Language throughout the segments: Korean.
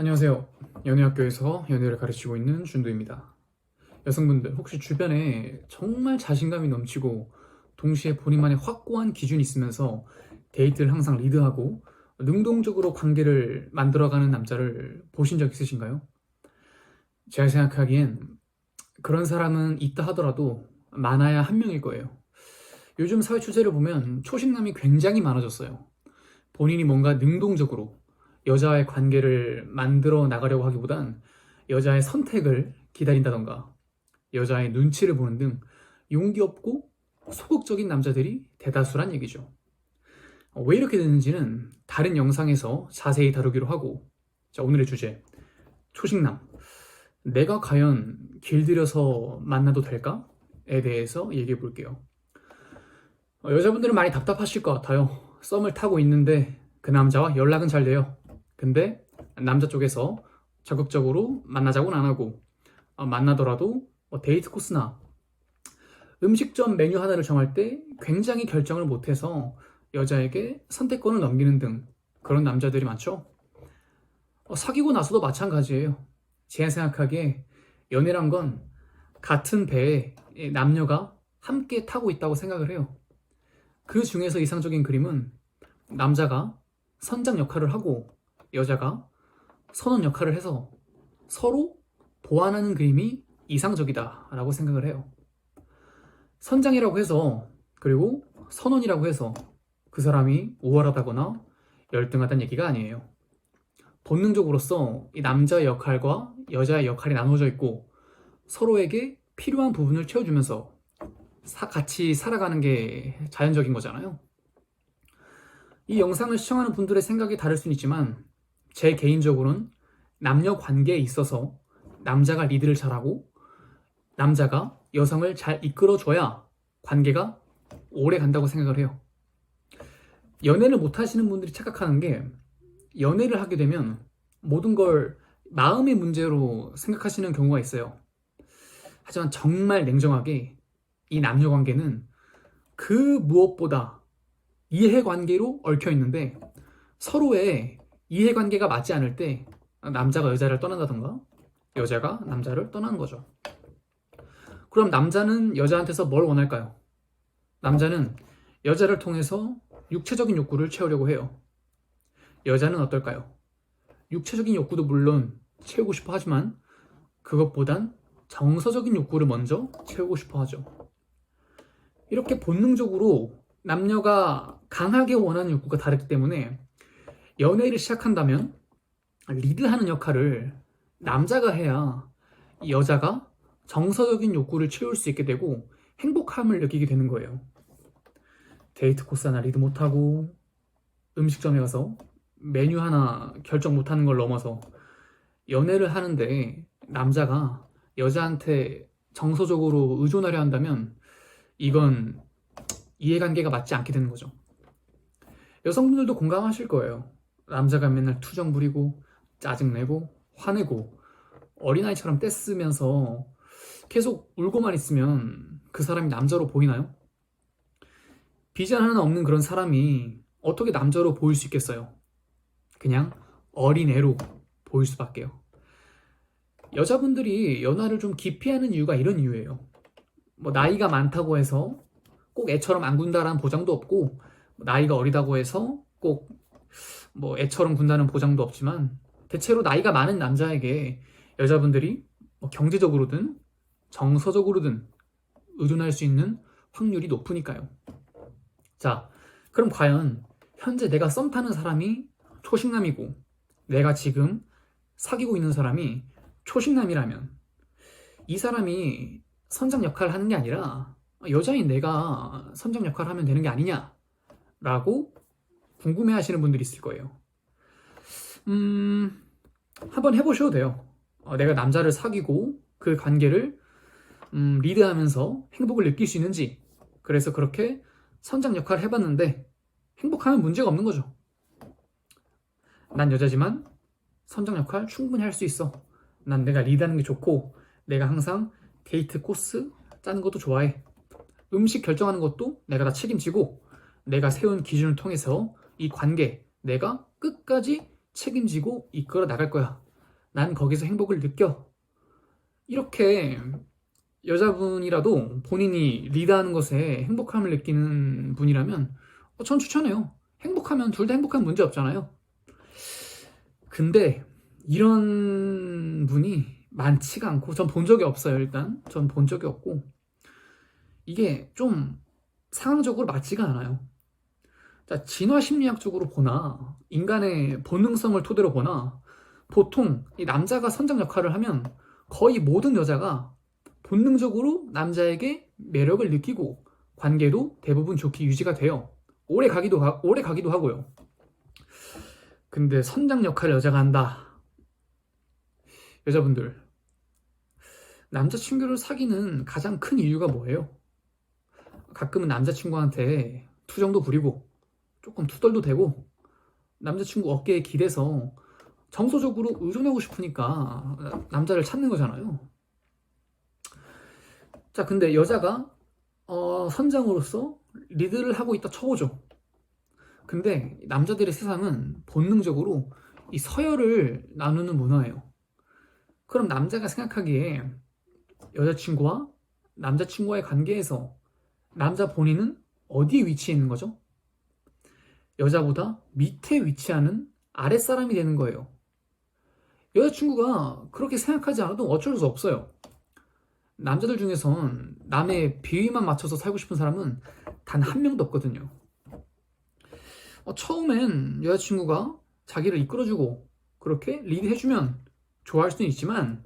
안녕하세요. 연애학교에서 연애를 가르치고 있는 준두입니다. 여성분들 혹시 주변에 정말 자신감이 넘치고 동시에 본인만의 확고한 기준이 있으면서 데이트를 항상 리드하고 능동적으로 관계를 만들어가는 남자를 보신 적 있으신가요? 제가 생각하기엔 그런 사람은 있다 하더라도 많아야 한 명일 거예요. 요즘 사회 추세를 보면 초식남이 굉장히 많아졌어요. 본인이 뭔가 능동적으로 여자와의 관계를 만들어 나가려고 하기보단 여자의 선택을 기다린다던가 여자의 눈치를 보는 등 용기 없고 소극적인 남자들이 대다수란 얘기죠. 어, 왜 이렇게 되는지는 다른 영상에서 자세히 다루기로 하고 자, 오늘의 주제 초식남 내가 과연 길들여서 만나도 될까?에 대해서 얘기해 볼게요. 어, 여자분들은 많이 답답하실 것 같아요. 썸을 타고 있는데 그 남자와 연락은 잘 돼요. 근데 남자 쪽에서 적극적으로 만나자고는 안 하고 어, 만나더라도 뭐 데이트 코스나 음식점 메뉴 하나를 정할 때 굉장히 결정을 못해서 여자에게 선택권을 넘기는 등 그런 남자들이 많죠. 어, 사귀고 나서도 마찬가지예요. 제가 생각하기에 연애란 건 같은 배에 남녀가 함께 타고 있다고 생각을 해요. 그 중에서 이상적인 그림은 남자가 선장 역할을 하고 여자가 선원 역할을 해서 서로 보완하는 그림이 이상적이다라고 생각을 해요. 선장이라고 해서 그리고 선원이라고 해서 그 사람이 우월하다거나 열등하다는 얘기가 아니에요. 본능적으로서 이 남자의 역할과 여자의 역할이 나눠져 있고 서로에게 필요한 부분을 채워주면서 사- 같이 살아가는 게 자연적인 거잖아요. 이 영상을 시청하는 분들의 생각이 다를 수는 있지만 제 개인적으로는 남녀 관계에 있어서 남자가 리드를 잘하고 남자가 여성을 잘 이끌어줘야 관계가 오래 간다고 생각을 해요. 연애를 못 하시는 분들이 착각하는 게 연애를 하게 되면 모든 걸 마음의 문제로 생각하시는 경우가 있어요. 하지만 정말 냉정하게 이 남녀 관계는 그 무엇보다 이해관계로 얽혀 있는데 서로의 이해관계가 맞지 않을 때 남자가 여자를 떠난다던가 여자가 남자를 떠나는 거죠. 그럼 남자는 여자한테서 뭘 원할까요? 남자는 여자를 통해서 육체적인 욕구를 채우려고 해요. 여자는 어떨까요? 육체적인 욕구도 물론 채우고 싶어 하지만 그것보단 정서적인 욕구를 먼저 채우고 싶어 하죠. 이렇게 본능적으로 남녀가 강하게 원하는 욕구가 다르기 때문에 연애를 시작한다면 리드하는 역할을 남자가 해야 이 여자가 정서적인 욕구를 채울 수 있게 되고 행복함을 느끼게 되는 거예요. 데이트 코스 하나 리드 못하고 음식점에 가서 메뉴 하나 결정 못하는 걸 넘어서 연애를 하는데 남자가 여자한테 정서적으로 의존하려 한다면 이건 이해관계가 맞지 않게 되는 거죠. 여성분들도 공감하실 거예요. 남자가 맨날 투정 부리고 짜증내고 화내고 어린아이처럼 떼쓰면서 계속 울고만 있으면 그 사람이 남자로 보이나요? 비전 하나 없는 그런 사람이 어떻게 남자로 보일 수 있겠어요? 그냥 어린애로 보일 수밖에요. 여자분들이 연하를 좀 기피하는 이유가 이런 이유예요. 뭐 나이가 많다고 해서 꼭 애처럼 안 군다라는 보장도 없고 나이가 어리다고 해서 꼭 뭐 애처럼 군다는 보장도 없지만 대체로 나이가 많은 남자에게 여자분들이 뭐 경제적으로든 정서적으로든 의존할 수 있는 확률이 높으니까요. 자, 그럼 과연 현재 내가 썸 타는 사람이 초식남이고 내가 지금 사귀고 있는 사람이 초식남이라면 이 사람이 선장 역할을 하는 게 아니라 여자인 내가 선장 역할을 하면 되는 게 아니냐라고 궁금해 하시는 분들이 있을 거예요. 음, 한번 해보셔도 돼요. 어, 내가 남자를 사귀고 그 관계를 음, 리드하면서 행복을 느낄 수 있는지 그래서 그렇게 선장 역할을 해봤는데 행복하면 문제가 없는 거죠. 난 여자지만 선장 역할 충분히 할 수 있어. 난 내가 리드하는 게 좋고 내가 항상 데이트 코스 짜는 것도 좋아해. 음식 결정하는 것도 내가 다 책임지고 내가 세운 기준을 통해서 이 관계 내가 끝까지 책임지고 이끌어 나갈 거야. 난 거기서 행복을 느껴. 이렇게 여자분이라도 본인이 리드하는 것에 행복함을 느끼는 분이라면 어, 전 추천해요. 행복하면 둘 다 행복한 문제 없잖아요. 근데 이런 분이 많지가 않고 전 본 적이 없어요 일단 전 본 적이 없고 이게 좀 상황적으로 맞지가 않아요 자 진화 심리학적으로 보나 인간의 본능성을 토대로 보나 보통 이 남자가 선장 역할을 하면 거의 모든 여자가 본능적으로 남자에게 매력을 느끼고 관계도 대부분 좋게 유지가 돼요. 오래 가기도 가- 오래 가기도 하고요. 근데 선장 역할을 여자가 한다. 여자분들 남자친구를 사귀는 가장 큰 이유가 뭐예요? 가끔은 남자친구한테 투정도 부리고 조금 투덜도 대고 남자친구 어깨에 기대서 정서적으로 의존하고 싶으니까 남자를 찾는 거잖아요. 자, 근데 여자가 어, 선장으로서 리드를 하고 있다 쳐보죠. 근데 남자들의 세상은 본능적으로 이 서열을 나누는 문화예요. 그럼 남자가 생각하기에 여자친구와 남자친구와의 관계에서 남자 본인은 어디에 위치해 있는 거죠? 여자보다 밑에 위치하는 아랫사람이 되는 거예요. 여자친구가 그렇게 생각하지 않아도 어쩔 수 없어요. 남자들 중에선 남의 비위만 맞춰서 살고 싶은 사람은 단 한 명도 없거든요. 어, 처음엔 여자친구가 자기를 이끌어주고 그렇게 리드해주면 좋아할 수는 있지만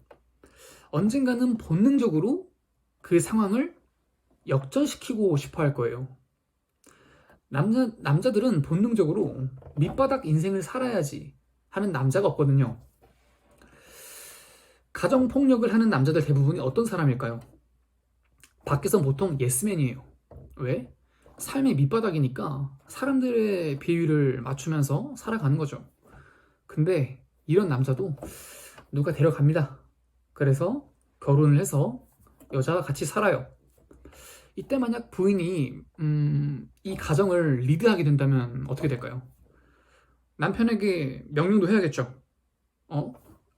언젠가는 본능적으로 그 상황을 역전시키고 싶어 할 거예요. 남자, 남자들은 본능적으로 밑바닥 인생을 살아야지 하는 남자가 없거든요. 가정폭력을 하는 남자들 대부분이 어떤 사람일까요? 밖에서 보통 예스맨이에요. 왜? 삶의 밑바닥이니까 사람들의 비위를 맞추면서 살아가는 거죠. 근데 이런 남자도 누가 데려갑니다. 그래서 결혼을 해서 여자와 같이 살아요. 이때 만약 부인이 음, 이 가정을 리드하게 된다면 어떻게 될까요? 남편에게 명령도 해야겠죠. 어?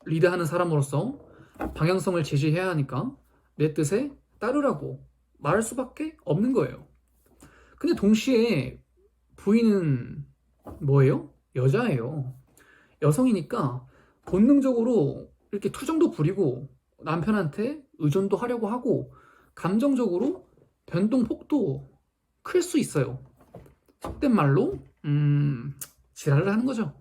리드하는 사람으로서 방향성을 제시해야 하니까 내 뜻에 따르라고 말할 수밖에 없는 거예요. 근데 동시에 부인은 뭐예요? 여자예요. 여성이니까 본능적으로 이렇게 투정도 부리고 남편한테 의존도 하려고 하고 감정적으로 변동폭도 클 수 있어요. 속된 말로 음, 지랄을 하는 거죠.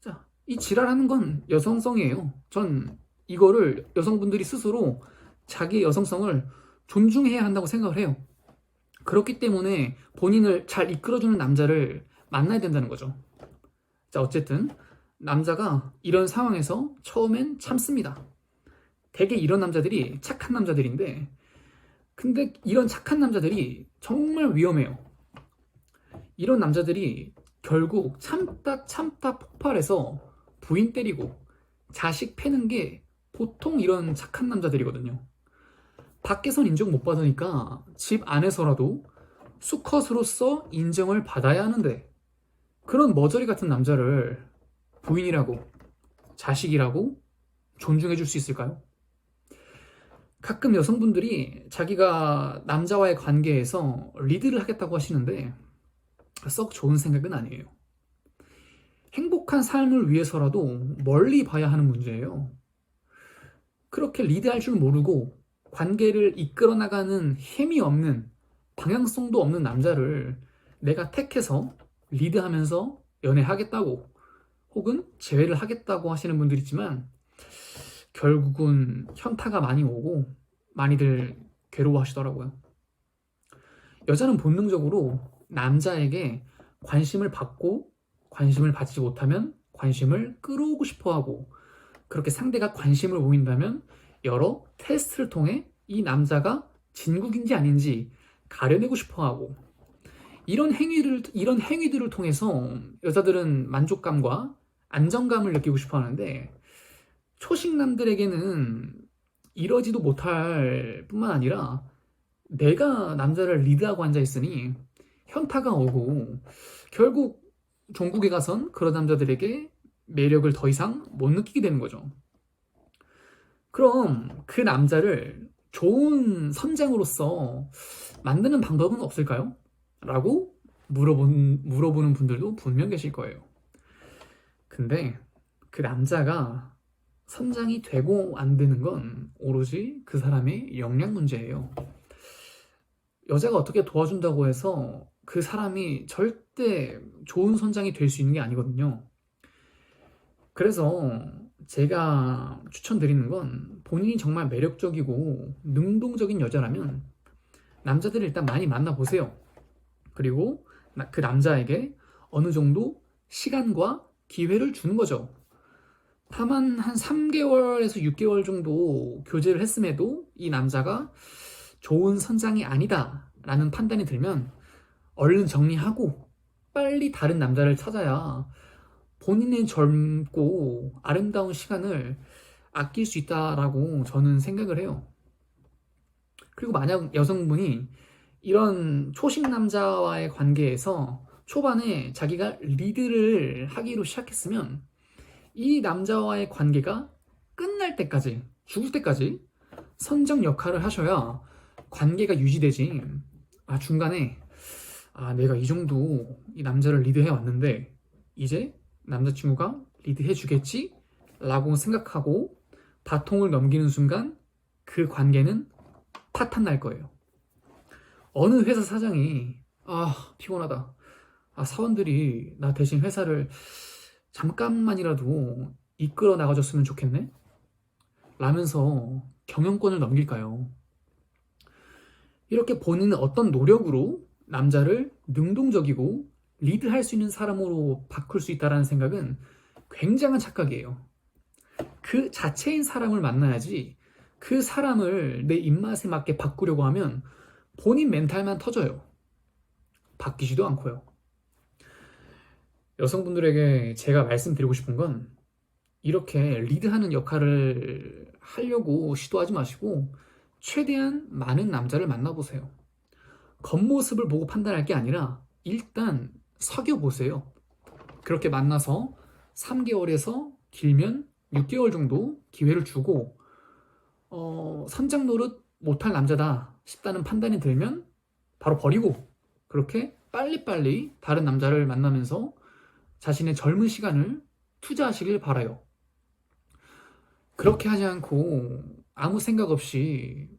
자, 이 지랄하는 건 여성성이에요. 전 이거를 여성분들이 스스로 자기 여성성을 존중해야 한다고 생각을 해요. 그렇기 때문에 본인을 잘 이끌어주는 남자를 만나야 된다는 거죠. 자, 어쨌든 남자가 이런 상황에서 처음엔 참습니다. 대개 이런 남자들이 착한 남자들인데, 근데 이런 착한 남자들이 정말 위험해요. 이런 남자들이 결국 참다 참다 폭발해서 부인 때리고 자식 패는 게 보통 이런 착한 남자들이거든요. 밖에선 인정 못 받으니까 집 안에서라도 수컷으로서 인정을 받아야 하는데 그런 머저리 같은 남자를 부인이라고 자식이라고 존중해 줄 수 있을까요? 가끔 여성분들이 자기가 남자와의 관계에서 리드를 하겠다고 하시는데 썩 좋은 생각은 아니에요. 행복한 삶을 위해서라도 멀리 봐야 하는 문제예요. 그렇게 리드할 줄 모르고 관계를 이끌어 나가는 힘이 없는 방향성도 없는 남자를 내가 택해서 리드하면서 연애하겠다고 혹은 재회를 하겠다고 하시는 분들 있지만 결국은 현타가 많이 오고 많이들 괴로워하시더라고요. 여자는 본능적으로 남자에게 관심을 받고 관심을 받지 못하면 관심을 끌어오고 싶어 하고 그렇게 상대가 관심을 보인다면 여러 테스트를 통해 이 남자가 진국인지 아닌지 가려내고 싶어 하고 이런 행위를 이런 행위들을 통해서 여자들은 만족감과 안정감을 느끼고 싶어 하는데 초식남들에게는 이러지도 못할 뿐만 아니라 내가 남자를 리드하고 앉아 있으니 현타가 오고 결국 종국에 가선 그런 남자들에게 매력을 더 이상 못 느끼게 되는 거죠. 그럼 그 남자를 좋은 선장으로서 만드는 방법은 없을까요? 라고 물어본, 물어보는 분들도 분명 계실 거예요. 근데 그 남자가 선장이 되고 안 되는 건 오로지 그 사람의 역량 문제예요. 여자가 어떻게 도와준다고 해서 그 사람이 절대 좋은 선장이 될 수 있는 게 아니거든요. 그래서 제가 추천드리는 건 본인이 정말 매력적이고 능동적인 여자라면 남자들을 일단 많이 만나보세요. 그리고 나- 그 남자에게 어느 정도 시간과 기회를 주는 거죠. 다만 한 3개월에서 6개월 정도 교제를 했음에도 이 남자가 좋은 선장이 아니다 라는 판단이 들면 얼른 정리하고 빨리 다른 남자를 찾아야 본인의 젊고 아름다운 시간을 아낄 수 있다라고 저는 생각을 해요. 그리고 만약 여성분이 이런 초식 남자와의 관계에서 초반에 자기가 리드를 하기로 시작했으면 이 남자와의 관계가 끝날 때까지, 죽을 때까지 선정 역할을 하셔야 관계가 유지되지. 아, 중간에, 아, 내가 이 정도 이 남자를 리드해 왔는데, 이제 남자친구가 리드해 주겠지? 라고 생각하고 바통을 넘기는 순간 그 관계는 파탄 날 거예요. 어느 회사 사장이, 아, 피곤하다. 아, 사원들이 나 대신 회사를 잠깐만이라도 이끌어 나가줬으면 좋겠네? 라면서 경영권을 넘길까요? 이렇게 본인은 어떤 노력으로 남자를 능동적이고 리드할 수 있는 사람으로 바꿀 수 있다는 생각은 굉장한 착각이에요. 그 자체인 사람을 만나야지 그 사람을 내 입맛에 맞게 바꾸려고 하면 본인 멘탈만 터져요. 바뀌지도 않고요. 여성분들에게 제가 말씀드리고 싶은 건 이렇게 리드하는 역할을 하려고 시도하지 마시고 최대한 많은 남자를 만나보세요. 겉모습을 보고 판단할 게 아니라 일단 사귀어 보세요. 그렇게 만나서 3개월에서 길면 6개월 정도 기회를 주고 어, 선장 노릇 못할 남자다 싶다는 판단이 들면 바로 버리고 그렇게 빨리빨리 다른 남자를 만나면서 자신의 젊은 시간을 투자하시길 바라요. 그렇게 하지 않고 아무 생각 없이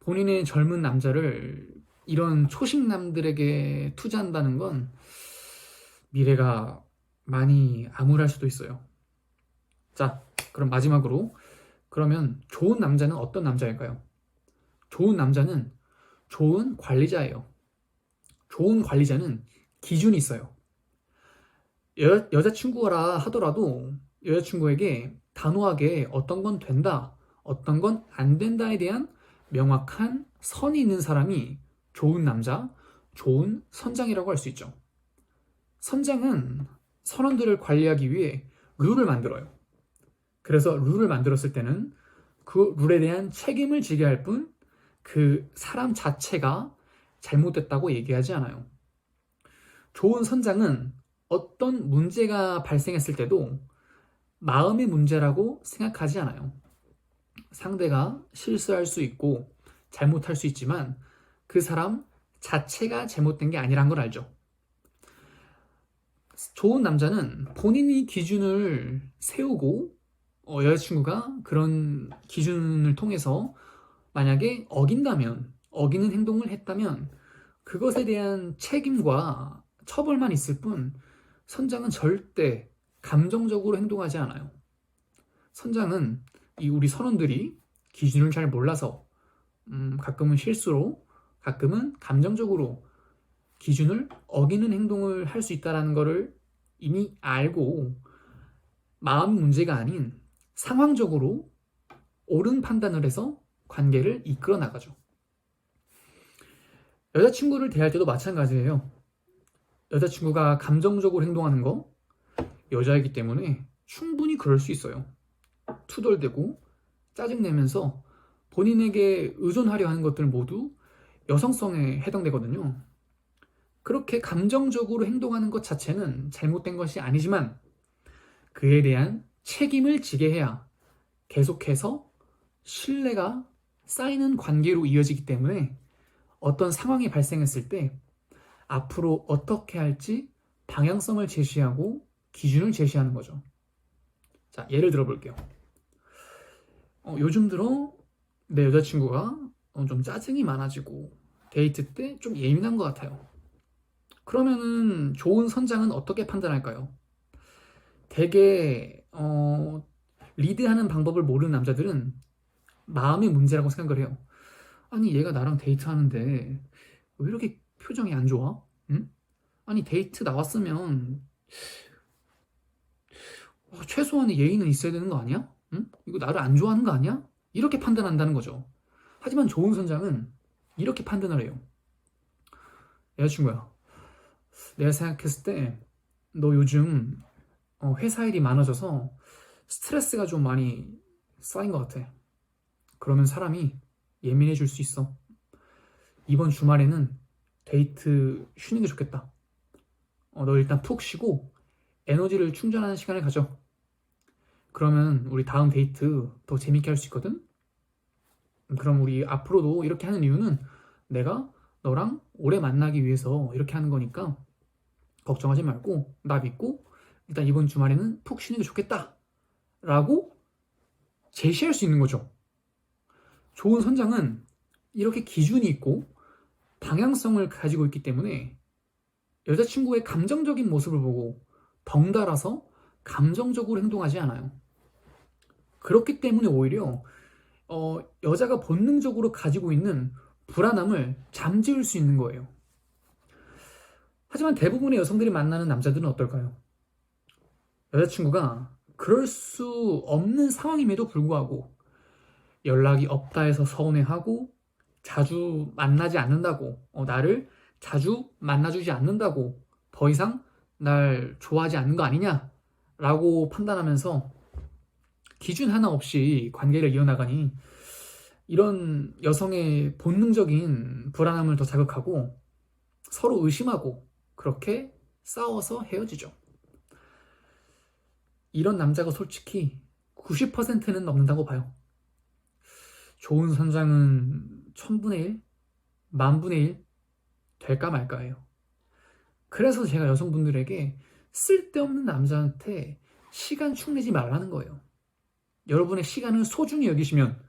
본인의 젊은 남자를 이런 초식남들에게 투자한다는 건 미래가 많이 암울할 수도 있어요. 자, 그럼 마지막으로 그러면 좋은 남자는 어떤 남자일까요? 좋은 남자는 좋은 관리자예요. 좋은 관리자는 기준이 있어요. 여, 여자친구라 하더라도 여자친구에게 단호하게 어떤 건 된다, 어떤 건 안 된다에 대한 명확한 선이 있는 사람이 좋은 남자, 좋은 선장이라고 할 수 있죠. 선장은 선원들을 관리하기 위해 룰을 만들어요. 그래서 룰을 만들었을 때는 그 룰에 대한 책임을 지게 할 뿐 그 사람 자체가 잘못됐다고 얘기하지 않아요. 좋은 선장은 어떤 문제가 발생했을 때도 마음의 문제라고 생각하지 않아요. 상대가 실수할 수 있고 잘못할 수 있지만 그 사람 자체가 잘못된 게 아니란 걸 알죠. 좋은 남자는 본인이 기준을 세우고 어, 여자친구가 그런 기준을 통해서 만약에 어긴다면, 어기는 행동을 했다면 그것에 대한 책임과 처벌만 있을 뿐 선장은 절대 감정적으로 행동하지 않아요. 선장은 이 우리 선원들이 기준을 잘 몰라서 음, 가끔은 실수로 가끔은 감정적으로 기준을 어기는 행동을 할 수 있다는 것을 이미 알고 마음 문제가 아닌 상황적으로 옳은 판단을 해서 관계를 이끌어 나가죠. 여자친구를 대할 때도 마찬가지예요. 여자친구가 감정적으로 행동하는 거 여자이기 때문에 충분히 그럴 수 있어요. 투덜대고 짜증내면서 본인에게 의존하려 하는 것들 모두 여성성에 해당되거든요. 그렇게 감정적으로 행동하는 것 자체는 잘못된 것이 아니지만 그에 대한 책임을 지게 해야 계속해서 신뢰가 쌓이는 관계로 이어지기 때문에 어떤 상황이 발생했을 때 앞으로 어떻게 할지 방향성을 제시하고 기준을 제시하는 거죠. 자, 예를 들어 볼게요. 어, 요즘 들어 내 여자친구가 어, 좀 짜증이 많아지고 데이트 때 좀 예민한 것 같아요. 그러면은 좋은 선장은 어떻게 판단할까요? 되게 어, 리드하는 방법을 모르는 남자들은 마음의 문제라고 생각을 해요. 아니 얘가 나랑 데이트하는데 왜 이렇게 표정이 안 좋아? 응? 아니 데이트 나왔으면 어, 최소한의 예의는 있어야 되는 거 아니야? 응? 이거 나를 안 좋아하는 거 아니야? 이렇게 판단한다는 거죠. 하지만 좋은 선장은 이렇게 판단을 해요. 여자친구야, 내가 생각했을 때 너 요즘 어, 회사 일이 많아져서 스트레스가 좀 많이 쌓인 것 같아. 그러면 사람이 예민해질 수 있어. 이번 주말에는 데이트 쉬는 게 좋겠다. 어, 너 일단 푹 쉬고 에너지를 충전하는 시간을 가져. 그러면 우리 다음 데이트 더 재밌게 할 수 있거든? 그럼 우리 앞으로도 이렇게 하는 이유는 내가 너랑 오래 만나기 위해서 이렇게 하는 거니까 걱정하지 말고 나 믿고 일단 이번 주말에는 푹 쉬는 게 좋겠다. 라고 제시할 수 있는 거죠. 좋은 선장은 이렇게 기준이 있고 방향성을 가지고 있기 때문에 여자친구의 감정적인 모습을 보고 덩달아서 감정적으로 행동하지 않아요. 그렇기 때문에 오히려 어, 여자가 본능적으로 가지고 있는 불안함을 잠재울 수 있는 거예요. 하지만 대부분의 여성들이 만나는 남자들은 어떨까요? 여자친구가 그럴 수 없는 상황임에도 불구하고 연락이 없다 해서 서운해하고 자주 만나지 않는다고 어, 나를 자주 만나주지 않는다고 더 이상 날 좋아하지 않는 거 아니냐 라고 판단하면서 기준 하나 없이 관계를 이어나가니 이런 여성의 본능적인 불안함을 더 자극하고 서로 의심하고 그렇게 싸워서 헤어지죠. 이런 남자가 솔직히 90%는 넘는다고 봐요. 좋은 선장은 천분의 일, 만분의 일 될까 말까예요. 그래서 제가 여성분들에게 쓸데없는 남자한테 시간 축내지 말라는 거예요. 여러분의 시간을 소중히 여기시면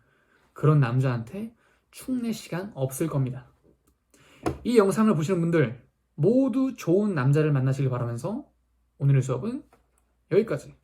그런 남자한테 축내 시간 없을 겁니다. 이 영상을 보시는 분들 모두 좋은 남자를 만나시길 바라면서 오늘의 수업은 여기까지.